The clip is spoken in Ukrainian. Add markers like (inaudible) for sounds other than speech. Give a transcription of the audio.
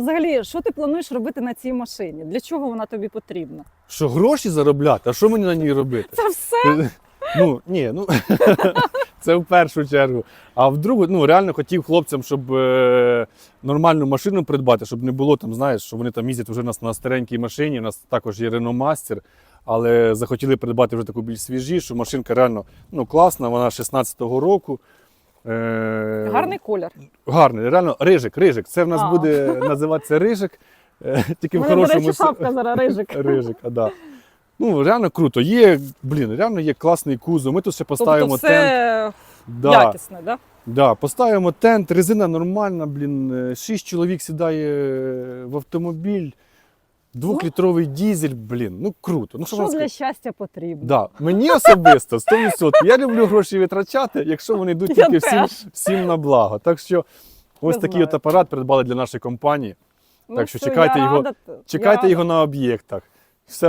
Взагалі, що ти плануєш робити на цій машині? Для чого вона тобі потрібна? Що гроші заробляти? А що мені на ній робити? Це все. (laughs) Ну, ні, ну (laughs) це в першу чергу. А в другу, ну реально хотів хлопцям, щоб е, нормальну машину придбати, щоб не було там, знаєш, що вони там їздять вже у нас на старенькій машині. У нас також є Renault Master, але захотіли придбати вже таку більш свіжішу. Машинка реально ну, класна, вона 16-го року. Е, Гарний колір. Гарний, реально рижик, рижик. Це в нас А. буде називатися рижик. е, Тільки в мене, до хорошому речі, шапка зараз рижик. (laughs) Рижик, а да. Ну, реально круто. Є, блін, реально є класний кузов. Ми тут ще Тобто поставимо все тент. Да, якісне, да? да, поставимо тент, резина нормальна, блін. е, Шість чоловік сідає в автомобіль. Двохлітровий дізель, блін, ну круто. Ну, що Що для щастя потрібно? Да. Мені особисто 100%. Я люблю гроші витрачати, якщо вони йдуть тільки всім, всім на благо. Так що ось Я такий знаю. от апарат придбали для нашої компанії. Ну, Так що все, чекайте його- рада, Чекайте його на об'єктах. Все